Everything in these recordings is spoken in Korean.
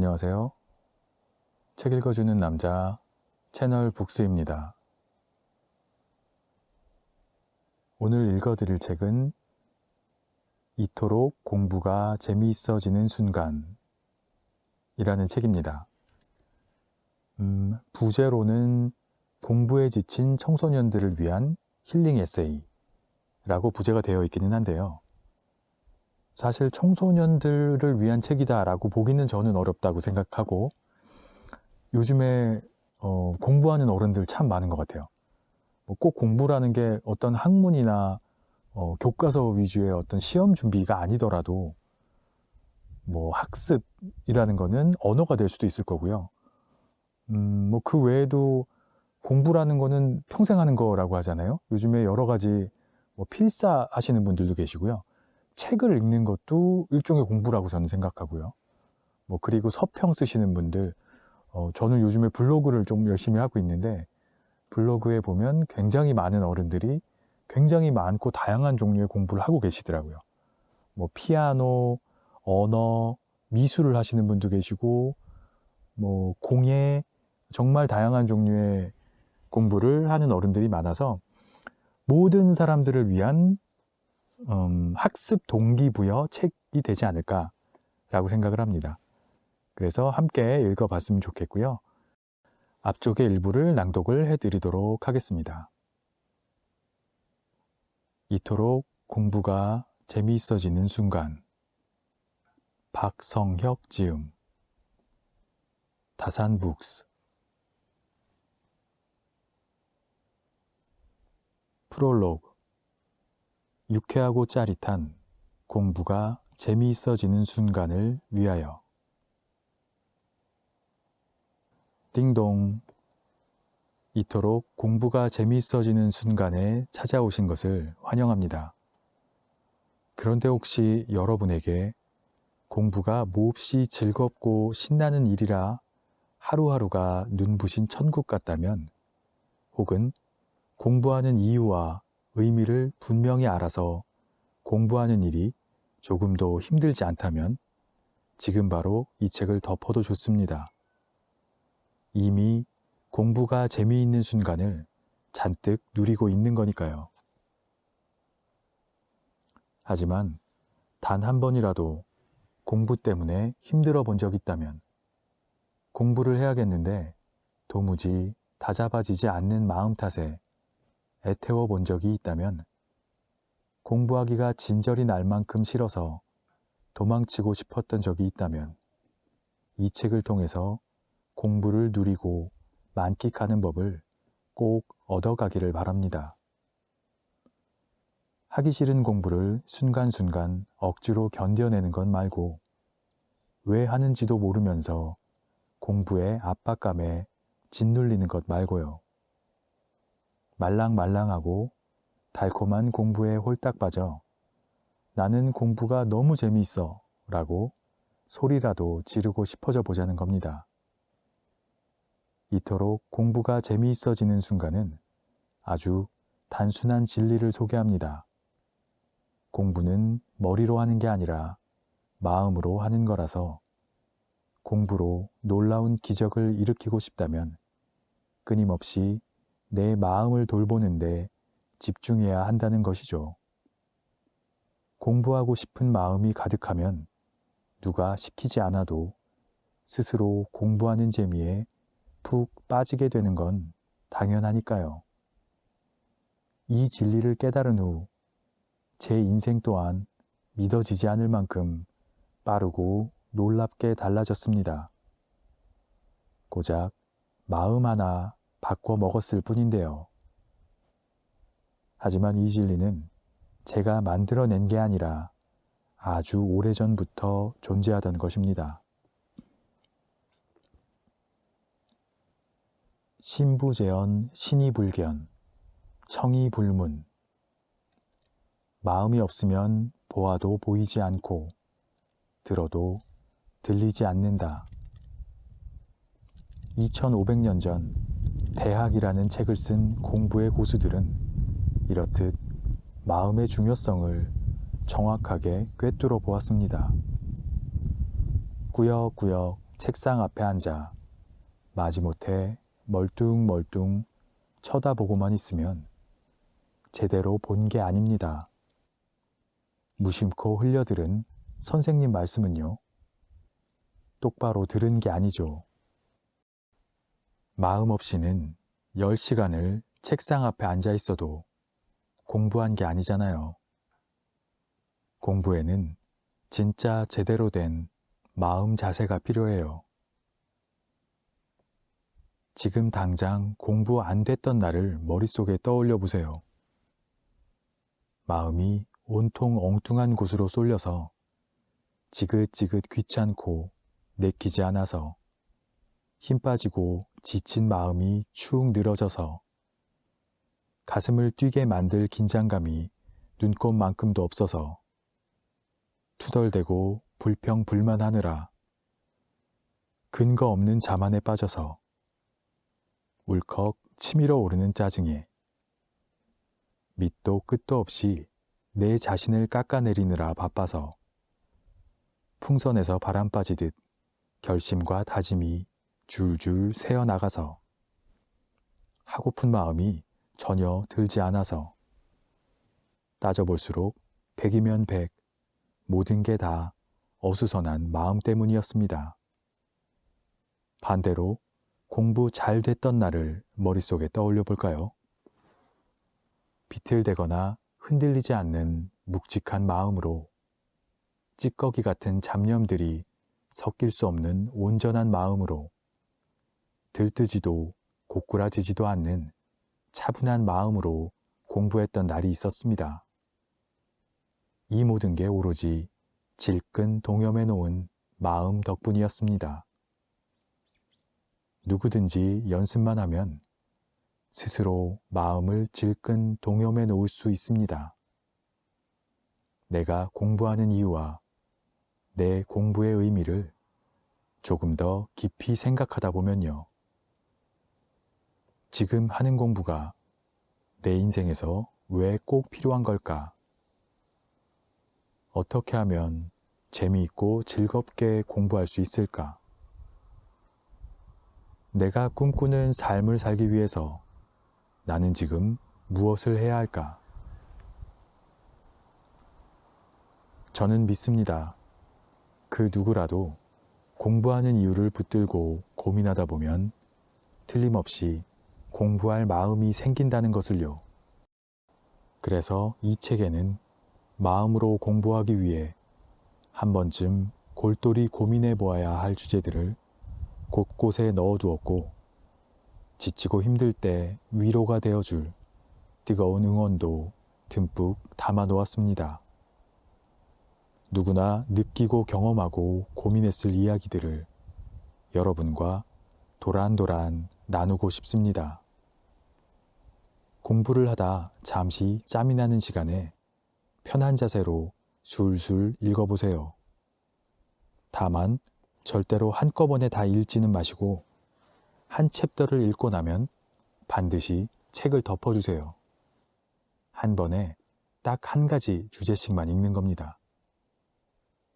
안녕하세요. 책 읽어주는 남자 채널 북스입니다. 오늘 읽어드릴 책은 이토록 공부가 재미있어지는 순간 이라는 책입니다. 음, 부제로는 공부에 지친 청소년들을 위한 힐링 에세이라고 부제가 되어 있기는 한데요. 사실 청소년들을 위한 책이다라고 보기는 저는 어렵다고 생각하고 요즘에 어, 공부하는 어른들 참 많은 것 같아요. 뭐꼭 공부라는 게 어떤 학문이나 어, 교과서 위주의 어떤 시험 준비가 아니더라도 뭐 학습이라는 거는 언어가 될 수도 있을 거고요. 음, 뭐 그 외에도 공부라는 거는 평생 하는 거라고 하잖아요. 요즘에 여러 가지 뭐 필사 하시는 분들도 계시고요. 책을 읽는 것도 일종의 공부라고 저는 생각하고요. 뭐 그리고 서평 쓰시는 분들, 어, 저는 요즘에 블로그를 좀 열심히 하고 있는데 블로그에 보면 굉장히 많은 어른들이 굉장히 많고 다양한 종류의 공부를 하고 계시더라고요. 뭐 피아노, 언어, 미술을 하시는 분도 계시고 뭐 공예 정말 다양한 종류의 공부를 하는 어른들이 많아서 모든 사람들을 위한 음, 학습 동기부여 책이 되지 않을까라고 생각을 합니다. 그래서 함께 읽어봤으면 좋겠고요. 앞쪽의 일부를 낭독을 해드리도록 하겠습니다. 이토록 공부가 재미있어지는 순간 박성혁 지음 다산북스 프롤로그 유쾌하고 짜릿한 공부가 재미있어지는 순간을 위하여 띵동 이토록 공부가 재미있어지는 순간에 찾아오신 것을 환영합니다. 그런데 혹시 여러분에게 공부가 몹시 즐겁고 신나는 일이라 하루하루가 눈부신 천국 같다면 혹은 공부하는 이유와 의미를 분명히 알아서 공부하는 일이 조금도 힘들지 않다면 지금 바로 이 책을 덮어도 좋습니다. 이미 공부가 재미있는 순간을 잔뜩 누리고 있는 거니까요. 하지만 단 한 번이라도 공부 때문에 힘들어 본 적 있다면 공부를 해야겠는데 도무지 다잡아지지 않는 마음 탓에 애태워 본 적이 있다면 공부하기가 진절이 날 만큼 싫어서 도망치고 싶었던 적이 있다면 이 책을 통해서 공부를 누리고 만끽하는 법을 꼭 얻어가기를 바랍니다. 하기 싫은 공부를 순간순간 억지로 견뎌내는 것 말고 왜 하는지도 모르면서 공부의 압박감에 짓눌리는 것 말고요. 말랑말랑하고 달콤한 공부에 홀딱 빠져 나는 공부가 너무 재미있어 라고 소리라도 지르고 싶어져 보자는 겁니다. 이토록 공부가 재미있어지는 순간은 아주 단순한 진리를 소개합니다. 공부는 머리로 하는 게 아니라 마음으로 하는 거라서 공부로 놀라운 기적을 일으키고 싶다면 끊임없이 내 마음을 돌보는데 집중해야 한다는 것이죠. 공부하고 싶은 마음이 가득하면 누가 시키지 않아도 스스로 공부하는 재미에 푹 빠지게 되는 건 당연하니까요. 이 진리를 깨달은 후 제 인생 또한 믿어지지 않을 만큼 빠르고 놀랍게 달라졌습니다. 고작 마음 하나 바꿔 먹었을 뿐인데요. 하지만 이 진리는 제가 만들어낸 게 아니라 아주 오래전부터 존재하던 것입니다. 신부재현 신이불견 청이불문 마음이 없으면 보아도 보이지 않고 들어도 들리지 않는다. 2500년 전 대학이라는 책을 쓴 공부의 고수들은 이렇듯 마음의 중요성을 정확하게 꿰뚫어 보았습니다. 꾸역꾸역 책상 앞에 앉아 마지못해 멀뚱멀뚱 쳐다보고만 있으면 제대로 본 게 아닙니다. 무심코 흘려들은 선생님 말씀은요. 똑바로 들은 게 아니죠. 마음 없이는 10시간을 책상 앞에 앉아 있어도 공부한 게 아니잖아요. 공부에는 진짜 제대로 된 마음 자세가 필요해요. 지금 당장 공부 안 됐던 날을 머릿속에 떠올려 보세요. 마음이 온통 엉뚱한 곳으로 쏠려서 지긋지긋 귀찮고 내키지 않아서 힘 빠지고 지친 마음이 축 늘어져서 가슴을 뛰게 만들 긴장감이 눈꼽만큼도 없어서 투덜대고 불평불만하느라 근거 없는 자만에 빠져서 울컥 치밀어 오르는 짜증에 밑도 끝도 없이 내 자신을 깎아내리느라 바빠서 풍선에서 바람 빠지듯 결심과 다짐이 줄줄 새어나가서 하고픈 마음이 전혀 들지 않아서 따져볼수록 백이면 백 모든 게 다 어수선한 마음 때문이었습니다. 반대로 공부 잘 됐던 날을 머릿속에 떠올려 볼까요? 비틀대거나 흔들리지 않는 묵직한 마음으로 찌꺼기 같은 잡념들이 섞일 수 없는 온전한 마음으로 들뜨지도 고꾸라지지도 않는 차분한 마음으로 공부했던 날이 있었습니다. 이 모든 게 오로지 질끈 동염해 놓은 마음 덕분이었습니다. 누구든지 연습만 하면 스스로 마음을 질끈 동염해 놓을 수 있습니다. 내가 공부하는 이유와 내 공부의 의미를 조금 더 깊이 생각하다 보면요. 지금 하는 공부가 내 인생에서 왜 꼭 필요한 걸까? 어떻게 하면 재미있고 즐겁게 공부할 수 있을까? 내가 꿈꾸는 삶을 살기 위해서 나는 지금 무엇을 해야 할까? 저는 믿습니다. 그 누구라도 공부하는 이유를 붙들고 고민하다 보면 틀림없이 공부할 마음이 생긴다는 것을요. 그래서 이 책에는 마음으로 공부하기 위해 한 번쯤 골똘히 고민해 보아야 할 주제들을 곳곳에 넣어 두었고 지치고 힘들 때 위로가 되어 줄 뜨거운 응원도 듬뿍 담아 놓았습니다. 누구나 느끼고 경험하고 고민했을 이야기들을 여러분과 도란도란 나누고 싶습니다. 공부를 하다 잠시 짬이 나는 시간에 편한 자세로 술술 읽어보세요. 다만 절대로 한꺼번에 다 읽지는 마시고 한 챕터를 읽고 나면 반드시 책을 덮어주세요. 한 번에 딱 한 가지 주제씩만 읽는 겁니다.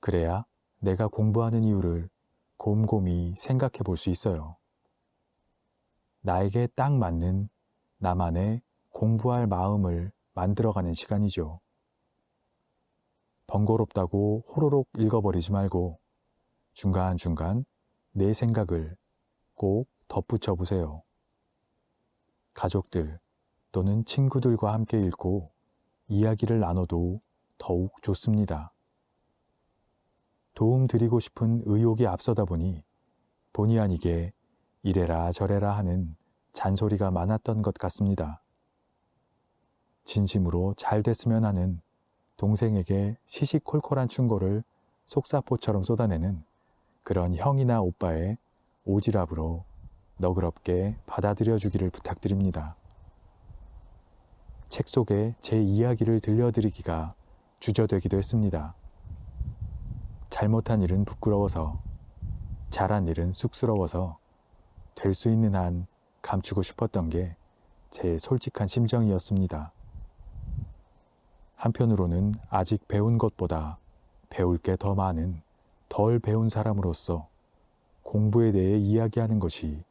그래야 내가 공부하는 이유를 곰곰이 생각해 볼 수 있어요. 나에게 딱 맞는 나만의 공부할 마음을 만들어가는 시간이죠. 번거롭다고 호로록 읽어버리지 말고 중간중간 내 생각을 꼭 덧붙여 보세요. 가족들 또는 친구들과 함께 읽고 이야기를 나눠도 더욱 좋습니다. 도움 드리고 싶은 의욕이 앞서다 보니 본의 아니게 이래라 저래라 하는 잔소리가 많았던 것 같습니다. 진심으로 잘 됐으면 하는 동생에게 시시콜콜한 충고를 속사포처럼 쏟아내는 그런 형이나 오빠의 오지랖으로 너그럽게 받아들여 주기를 부탁드립니다. 책 속에 제 이야기를 들려드리기가 주저되기도 했습니다. 잘못한 일은 부끄러워서, 잘한 일은 쑥스러워서 될 수 있는 한 감추고 싶었던 게 제 솔직한 심정이었습니다. 한편으로는 아직 배운 것보다 배울 게 더 많은 덜 배운 사람으로서 공부에 대해 이야기하는 것이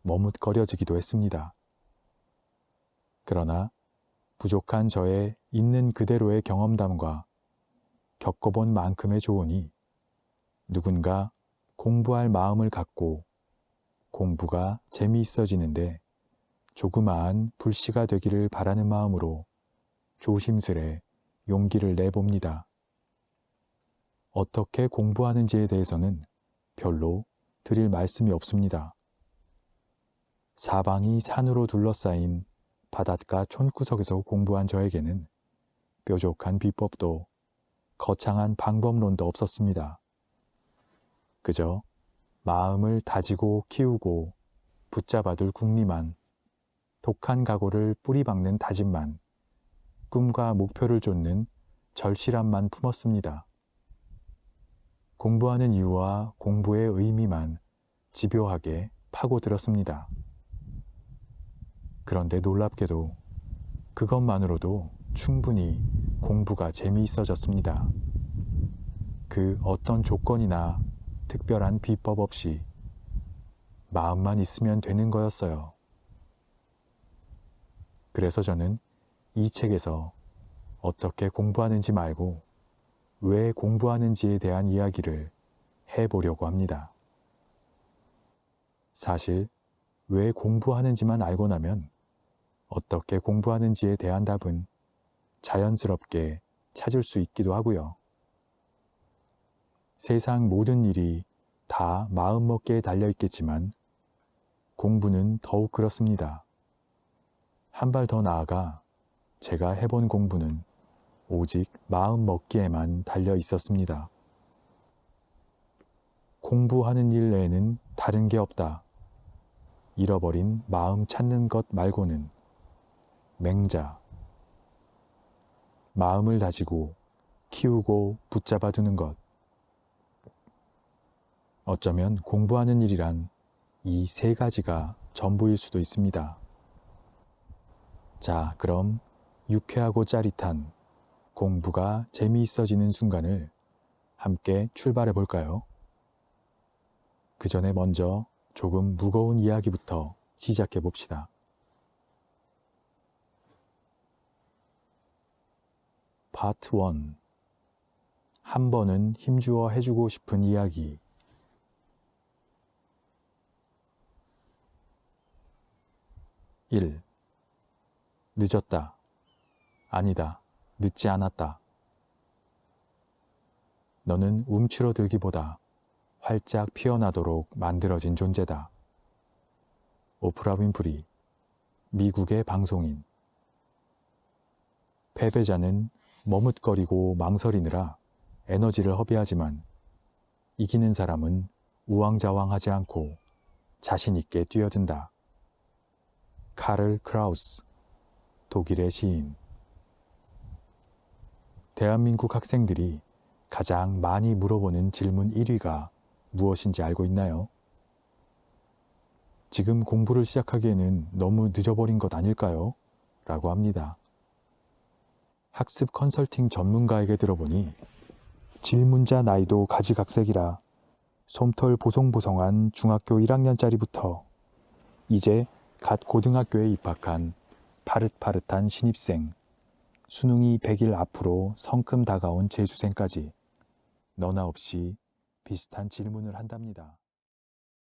머뭇거려지기도 했습니다. 그러나 부족한 저의 있는 그대로의 경험담과 겪어본 만큼의 조언이 누군가 공부할 마음을 갖고 공부가 재미있어지는데 조그마한 불씨가 되기를 바라는 마음으로 조심스레 용기를 내봅니다. 어떻게 공부하는지에 대해서는 별로 드릴 말씀이 없습니다. 사방이 산으로 둘러싸인 바닷가 촌구석에서 공부한 저에게는 뾰족한 비법도 거창한 방법론도 없었습니다. 그저 마음을 다지고 키우고 붙잡아둘 궁리만, 독한 각오를 뿌리박는 다짐만, 꿈과 목표를 쫓는 절실함만 품었습니다. 공부하는 이유와 공부의 의미만 집요하게 파고들었습니다. 그런데 놀랍게도 그것만으로도 충분히 공부가 재미있어졌습니다. 그 어떤 조건이나 특별한 비법 없이 마음만 있으면 되는 거였어요. 그래서 저는 이 책에서 어떻게 공부하는지 말고 왜 공부하는지에 대한 이야기를 해보려고 합니다. 사실 왜 공부하는지만 알고 나면 어떻게 공부하는지에 대한 답은 자연스럽게 찾을 수 있기도 하고요. 세상 모든 일이 다 마음먹기에 달려 있겠지만 공부는 더욱 그렇습니다. 한 발 더 나아가 제가 해본 공부는 오직 마음 먹기에만 달려 있었습니다. 공부하는 일 외에는 다른 게 없다. 잃어버린 마음 찾는 것 말고는 맹자. 마음을 다지고 키우고 붙잡아 두는 것. 어쩌면 공부하는 일이란 이 세 가지가 전부일 수도 있습니다. 자, 그럼 유쾌하고 짜릿한 공부가 재미있어지는 순간을 함께 출발해 볼까요? 그 전에 먼저 조금 무거운 이야기부터 시작해 봅시다. 파트 1. 한 번은 힘주어 해주고 싶은 이야기. 일. 늦었다. 아니다. 늦지 않았다. 너는 움츠러들기보다 활짝 피어나도록 만들어진 존재다. 오프라 윈프리, 미국의 방송인. 패배자는 머뭇거리고 망설이느라 에너지를 허비하지만 이기는 사람은 우왕좌왕하지 않고 자신있게 뛰어든다. 카를 크라우스, 독일의 시인. 대한민국 학생들이 가장 많이 물어보는 질문 1위가 무엇인지 알고 있나요? 지금 공부를 시작하기에는 너무 늦어버린 것 아닐까요? 라고 합니다. 학습 컨설팅 전문가에게 들어보니 질문자 나이도 가지각색이라 솜털 보송보송한 중학교 1학년짜리부터 이제 갓 고등학교에 입학한 파릇파릇한 신입생, 수능이 100일 앞으로 성큼 다가온 재수생까지 너나 없이 비슷한 질문을 한답니다.